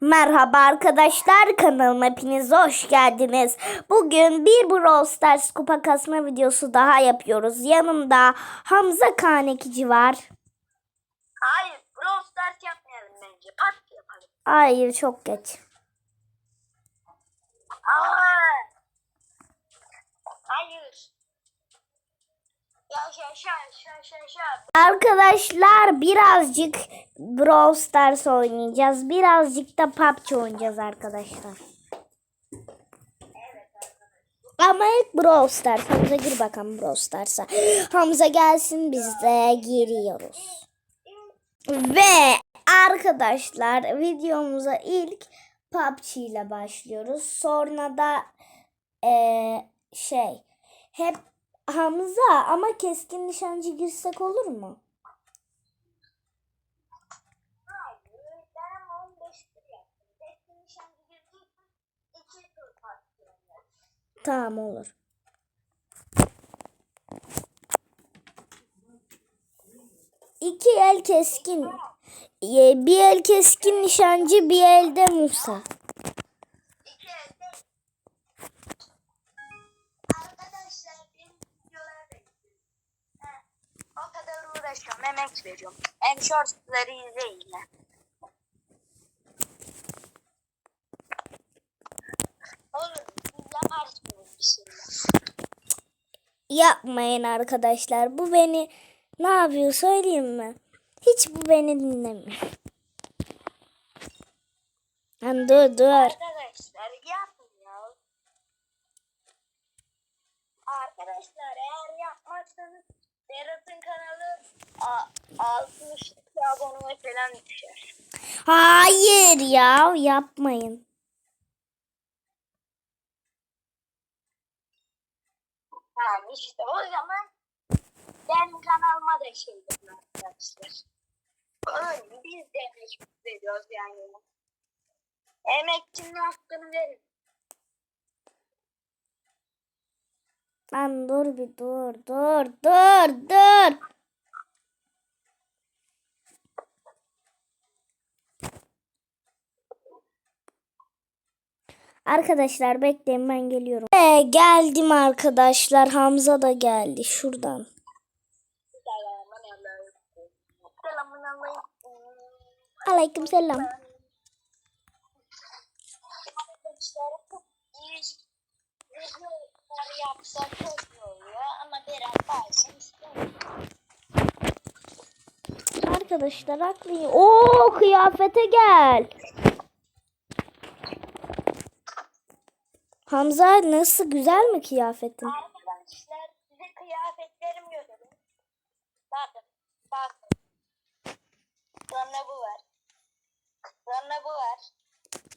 Merhaba arkadaşlar kanalıma hepiniz hoş geldiniz. Bugün bir Brawl Stars kupa kasma videosu daha yapıyoruz. Yanımda Hamza Kanekici var. Hayır, Brawl Stars yapmayalım bence. Pat yapalım. Hayır çok geç. Aa! Hayır. Arkadaşlar birazcık Brawl Stars oynayacağız. Birazcık da PUBG oynayacağız arkadaşlar. Ama ilk Brawl Stars. Hamza gir bakalım Brawl Stars'a. Hamza gelsin biz de giriyoruz. Ve arkadaşlar videomuza ilk PUBG ile başlıyoruz. Sonra da eee, şey hep Hamza ama keskin nişancı girsek olur mu? Hayır, ben 15 tur yaptım. Tek nişancı girecek. İki tur patlıyorum. Tamam olur. İki el keskin. Bir el keskin nişancı, bir elde Musa. İki elde. Arkadaşlar benim videolara da izleyin. He, O kadar uğraşıyorum, emek veriyorum. Hem shortsları izleyin yaparsınız bir şeyler. Yapmayın arkadaşlar. Bu beni ne yapıyor söyleyeyim mi? Hiç bu beni dinlemiyor. Lan dur dur. Arkadaşlar yapın ya. Arkadaşlar eğer yapmazsanız Berat'ın kanalı a- 60 abone falan düşer. Hayır ya yapmayın. Yani işte o zaman benim kanalıma da şey yapın arkadaşlar. Öyle biz de emek veriyoruz yani. Emekçinin hakkını verin. Lan dur bir dur dur dur dur. Arkadaşlar bekleyin ben geliyorum. Ee, geldim arkadaşlar. Hamza da geldi şuradan. Aleyküm selam. Videolar yapsak çok iyi oluyor ama Berat bazen istemiyor. Arkadaşlar haklıyım. Oo kıyafete gel. Hamza nasıl güzel mi kıyafetin? Arkadaşlar size kıyafetlerimi göstereyim. Bakın, bakın. Sonra bu var. Sonra bu var.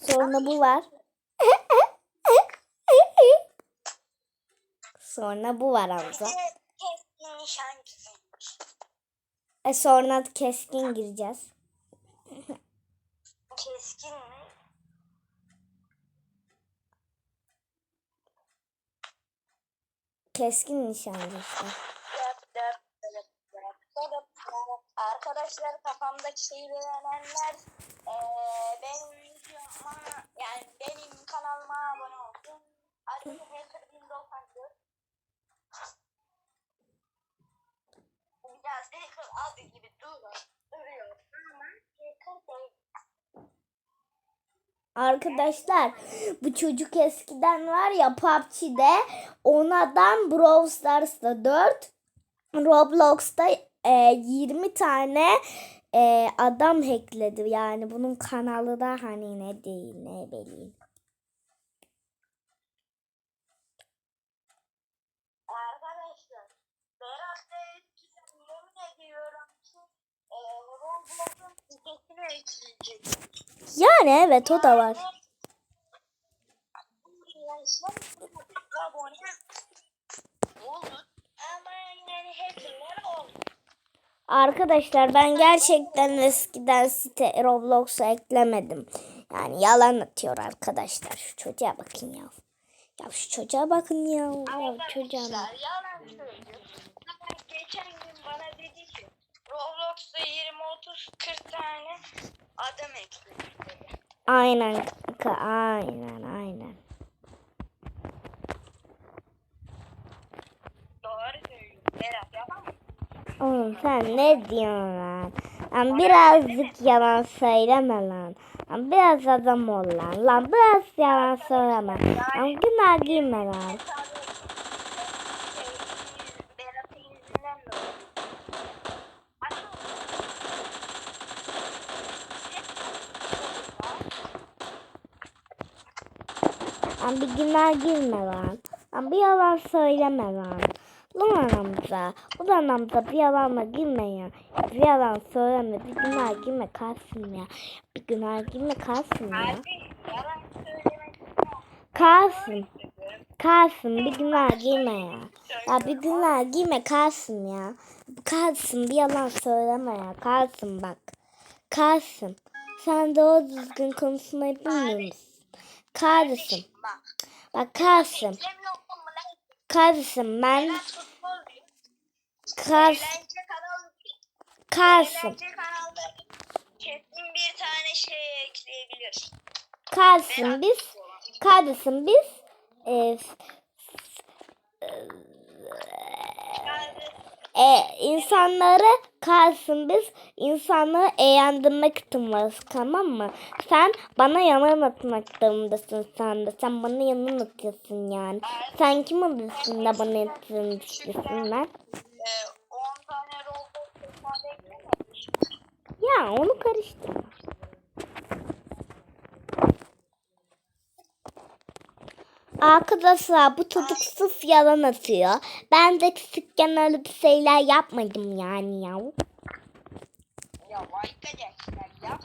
Sonra bu var. Sonra bu var Hamza. Keskin. E sonra keskin gireceğiz. Keskin mi? Keskin nişancı işte. Arkadaşlar kafamdaki şeyi beğenenler eee benim yani benim kanalıma abone olsun. Adım Adı gibi duruyor. Değil. Arkadaşlar bu çocuk eskiden var ya PUBG'de onadan Brawl Stars'ta 4 Roblox'ta e, 20 tane e, adam hackledi. Yani bunun kanalı da hani ne değil ne bileyim. Arkadaşlar Berat da eskiden yemin ediyorum ki eee Roblox'un sitesine ekleyecek. Yani evet o da var. Arkadaşlar ben gerçekten eskiden site Roblox'a eklemedim. Yani yalan atıyor arkadaşlar. Şu çocuğa bakın ya. Ya şu çocuğa bakın ya. Ya çocuğa yalan söylüyor. Geçen gün bana dedi Roblox'ta 20 30 40 tane adam ekledim. Aynen aynen aynen. Doğru söylüyorsun. Berat yalan mı? Oğlum sen ne diyorsun lan? Lan birazcık yalan söyleme lan. Lan biraz adam ol lan. Lan biraz yalan söyleme. Lan günah girme lan. Lan bir günah girme lan. Lan bir yalan söyleme lan. Lan Hamza. Ulan Hamza bir yalanla girme ya. Bir yalan söyleme. Bir günah girme kalsın ya. Bir günah girme kalsın ya. Kalsın. Kalsın bir günah girme ya. Ya bir günah girme kalsın ya. Kalsın bir yalan söyleme ya. Kalsın bak. Kalsın. Sen doğru düzgün konuşmayı bilmiyor musun? Kalsın. Bak. Lan? Kalsın ben. Eğlence kanalları kesin bir tane şey ekleyebilir. Kalsın biz. Kalsın biz. E, e, insanları kalsın biz insanları eğlendirmek için varız tamam mı? Sen bana yalan atmak durumundasın sen de. Sen bana yalan atıyorsun yani. Sen kim oluyorsun da bana yalan düşünüyorsun lan? Ee, 10 tane Roblox hesabı eklememiş. Ya onu karıştırma. Arkadaşlar bu çocuk sırf yalan atıyor. Ben de küçükken öyle bir şeyler yapmadım yani ya. Arkadaşlar ya.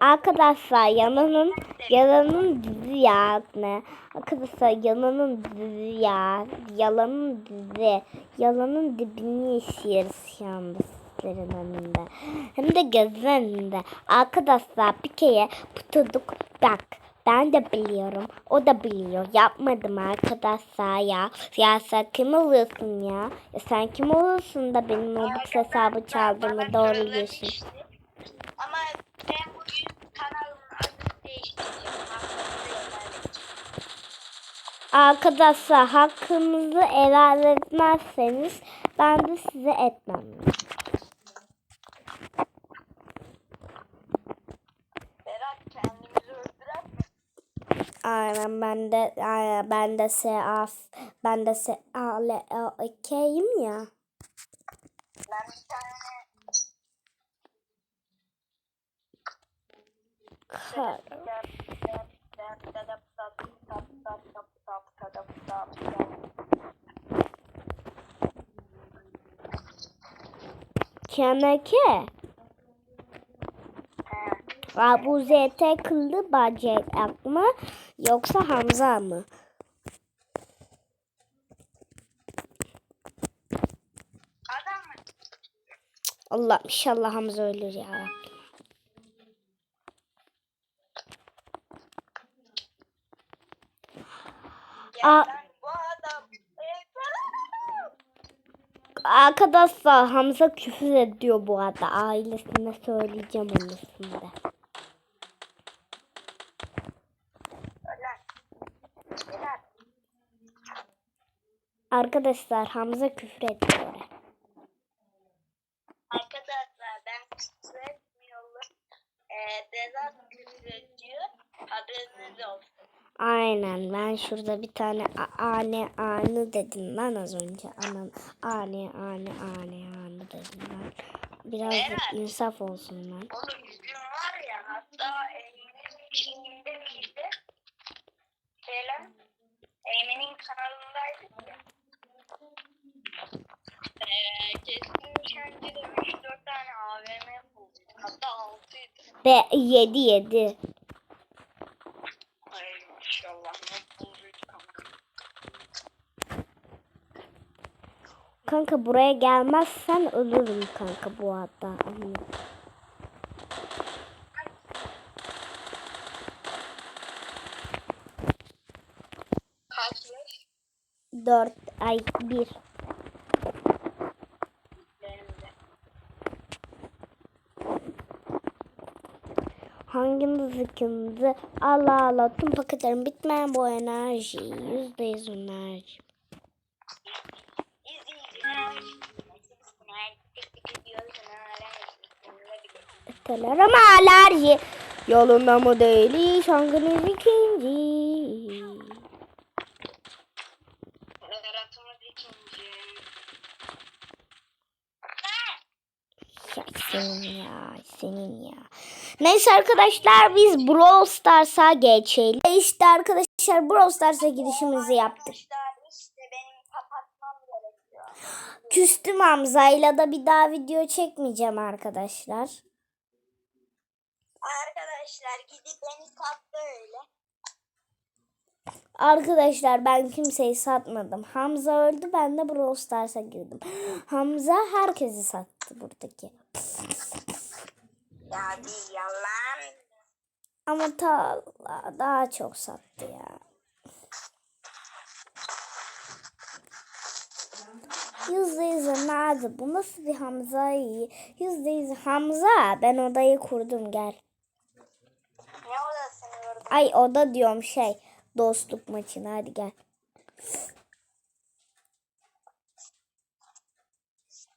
Arkadaşlar yalanın yalanın dizi ya ne? Arkadaşlar yalanın dizi ya. Yalanın dizi. Yalanın dibini yaşıyoruz sizlerin önünde. Hem de gözün önünde. Arkadaşlar bir kere bu çocuk bak. Ben de biliyorum. O da biliyor. Yapmadım arkadaşlar ya. Ya sen kim oluyorsun ya? ya sen kim oluyorsun da benim o hesabı çaldığını doğru diyorsun. Ama ben bugün kanalımın adını değiştireceğim. Arkadaşlar hakkınızı helal etmezseniz ben de size etmem. Berat kendimizi öldüren mi? Aynen ben de aynen ben de se af ben de se ale okeyim ya. Ben bir tane Kar. Aa, bu ZT kıllı bacak mı yoksa Hamza mı? Adam mı? Allah inşallah Hamza ölür ya Aa. Arkadaşlar Hamza küfür ediyor bu arada. Ailesine söyleyeceğim onu şimdi. Berat, Arkadaşlar Hamza küfür ediyor. Arkadaşlar ben küfür etmiyorum. Ee, Berat küfür ediyor. Haberiniz olsun. Aynen ben şurada bir tane ane ane dedim ben az önce. Anam ane ane ane ane dedim ben. Biraz Berat. insaf olsun lan. Onun yüzüm kesin nişancıda 3-4 tane AVM buldum. Hatta 6'ydı. Ve yedi yedi. Ay inşallah. Kanka buraya gelmezsen ölürüm kanka bu. Kaçmış? Dört ay bir. Hanginiz ikinizi Allah Allah tüm paketlerin bitmeyen bu enerji. Yüzde yüz enerji. Öteler ama alerji. Yolunda mı değil iş hanginiz ikinci? Berat'ımız ikinci. Ya senin ya senin ya. Neyse arkadaşlar biz Brawl Stars'a geçelim. İşte arkadaşlar Brawl Stars'a girişimizi yaptık. İşte. Küstüm Hamza'yla da bir daha video çekmeyeceğim arkadaşlar. Arkadaşlar gidip beni sattı öyle. Arkadaşlar ben kimseyi satmadım. Hamza öldü ben de Brawl Stars'a girdim. Hamza herkesi sattı buradaki. Ya değil yalan. Ama ta daha çok sattı ya. Yüzde yüz nerede? Bu nasıl bir Hamza iyi? Yüzde yüz Hamza. Ben odayı kurdum gel. Ne odasını gördün? Ay oda diyorum şey. Dostluk maçına hadi gel.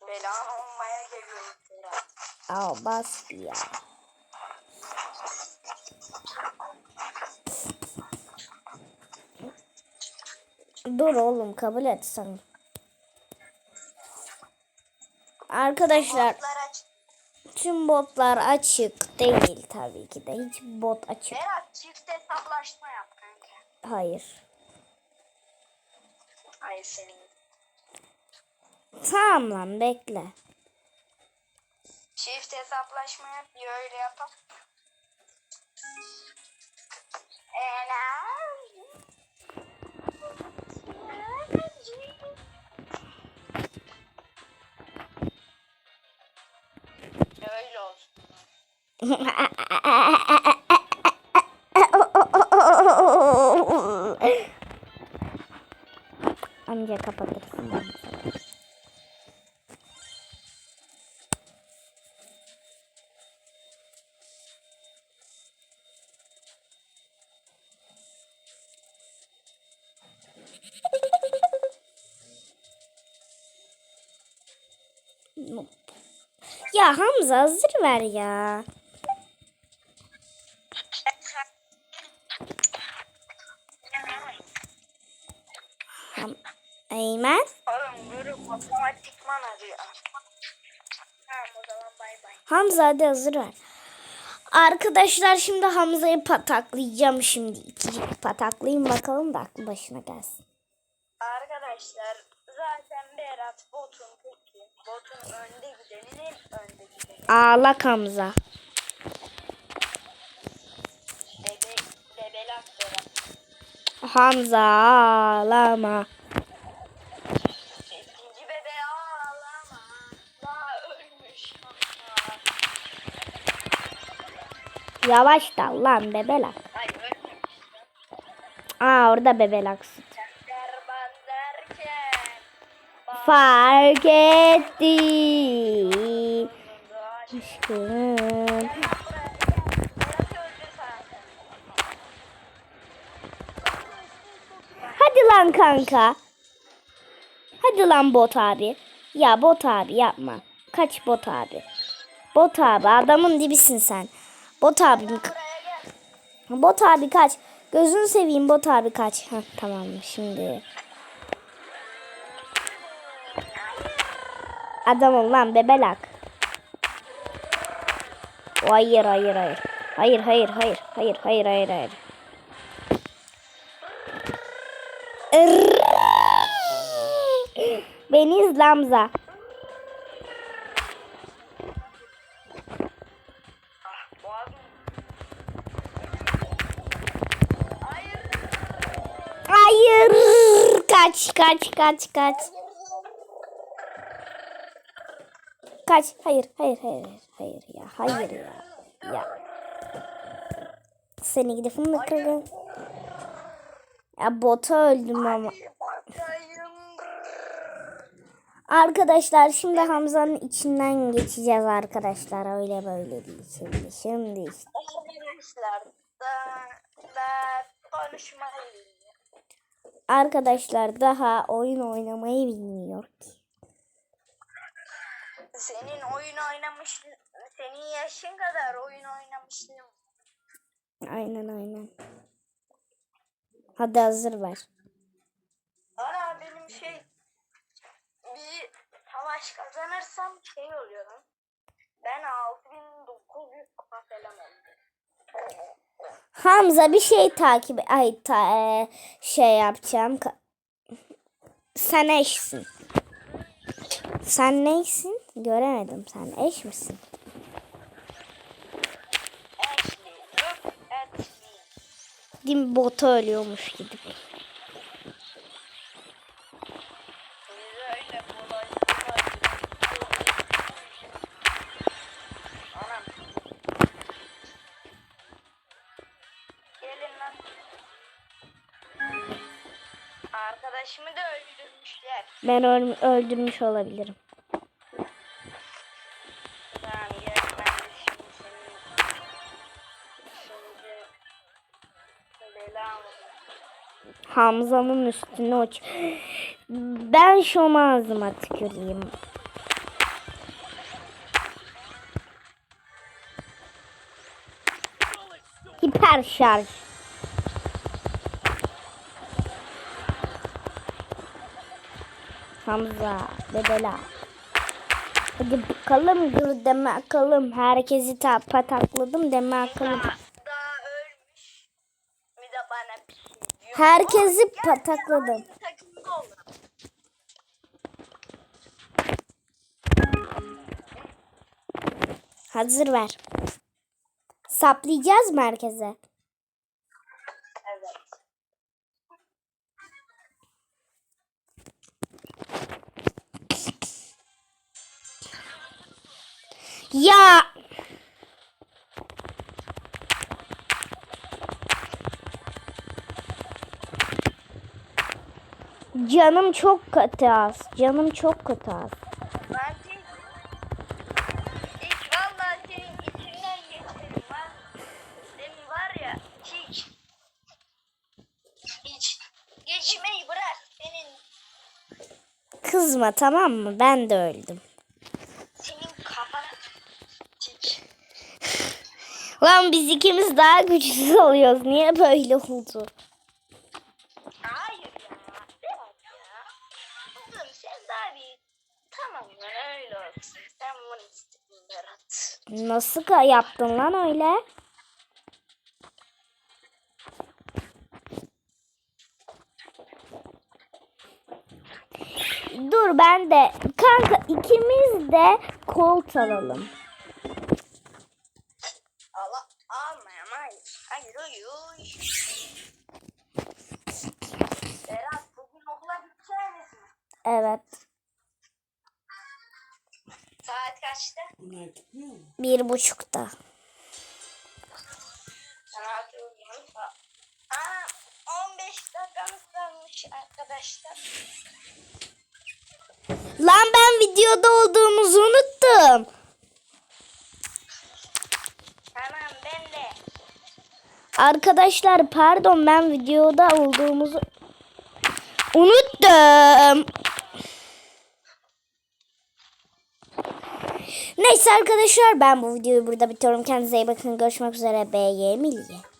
Geliyorum Al bas ya. Dur oğlum kabul et sen. Arkadaşlar tüm botlar açık değil tabii ki de. Hiç bot açık. Berat çift hesaplaşma yap kanka. Hayır. Ay senin. Tamam lan bekle. Çift hesaplaşma yap diyor öyle yapalım. Öyle olsun. Anca kapatırsın. Ya Hamza hazır ver ya. Eymen. Oğlum grup otomatikman arıyor. Tamam o zaman bay bay. Hamza hadi hazır ver. Arkadaşlar şimdi Hamza'yı pataklayacağım şimdi. İkinci pataklayayım bakalım da aklı başına gelsin. Arkadaşlar zaten Berat botun peki. Botun önde gidenin önde gideni. Ağlak Hamza. Bebe, bebelak Berat. Hamza ağlama. İkinci bebe ağlama. Daha ölmüş. Aa, Yavaş dal lan bebelak. Hayır ölmemiş. Aa orada bebelak süt. Fark etti. Bağırdı aşk. Aşkım. Hadi lan kanka. Hadi lan bot abi. Ya bot abi yapma. Kaç bot abi. Bot abi adamın dibisin sen. Bot abim. Bot abi kaç. Gözünü seveyim bot abi kaç. Heh, tamam şimdi. Adamım lan bebelak. Hayır hayır hayır. Hayır hayır hayır hayır hayır hayır hayır. Beni. Hayır. Hayır. Kaç kaç kaç kaç. Kaç. Hayır hayır hayır hayır ya. Hayır ya. Ya. Seni gidip fındık kırgın. Ya bota öldüm ama. Arkadaşlar şimdi Hamza'nın içinden geçeceğiz arkadaşlar. Öyle böyle değil şimdi. Şimdi işte. arkadaşlar da, da konuşmayı. Arkadaşlar daha oyun oynamayı bilmiyor ki. Senin oyun oynamış, senin yaşın kadar oyun oynamışlığın. Aynen aynen. Hadi hazır ver. Ana benim şey bir savaş kazanırsam şey oluyor lan. Ben 6900 kupa falan oldum. Hamza bir şey takip ay ta, e, şey yapacağım. Sen eşsin. Sen neysin? Göremedim. Sen eş misin? Dim botu ölüyormuş lan. Arkadaşımı da öldürmüşler. Ben öl- öldürmüş olabilirim. Hamza'nın üstüne uç. Ben şu ağzıma tüküreyim. Hiper şarj. Hamza, bebela. Hadi bakalım dur deme akalım. Herkesi ta patakladım deme akalım. daha, daha ölmüş. Bir de bana bir şey diyor. Herkesi patakladım. Hazır ver. Saplayacağız merkeze. Evet. Ya Canım çok kötü az. Canım çok kötü az. Bence hiç vallahi senin içinden geçerim var. Senin var ya hiç hiç geçmeyi bırak senin Kızma tamam mı? Ben de öldüm. senin kafana hiç Lan biz ikimiz daha güçsüz oluyoruz. Niye böyle oldu? Bir tamam lan öyle olsun sen bunu istedin Berat Nasıl yaptın lan öyle? Dur ben de kanka ikimiz de kolt alalım. Allah almayayım hayır hayır uyu uyu Berat bugün okula gideceğiniz mi? Evet. Saat kaçta? Bir buçukta. Saat. Aa, 15 dakikamız kalmış arkadaşlar. Lan ben videoda olduğumuzu unuttum. Tamam ben de. Arkadaşlar pardon ben videoda olduğumuzu unuttum. Neyse arkadaşlar ben bu videoyu burada bitiriyorum. Kendinize iyi bakın. Görüşmek üzere. B. Y. Milli.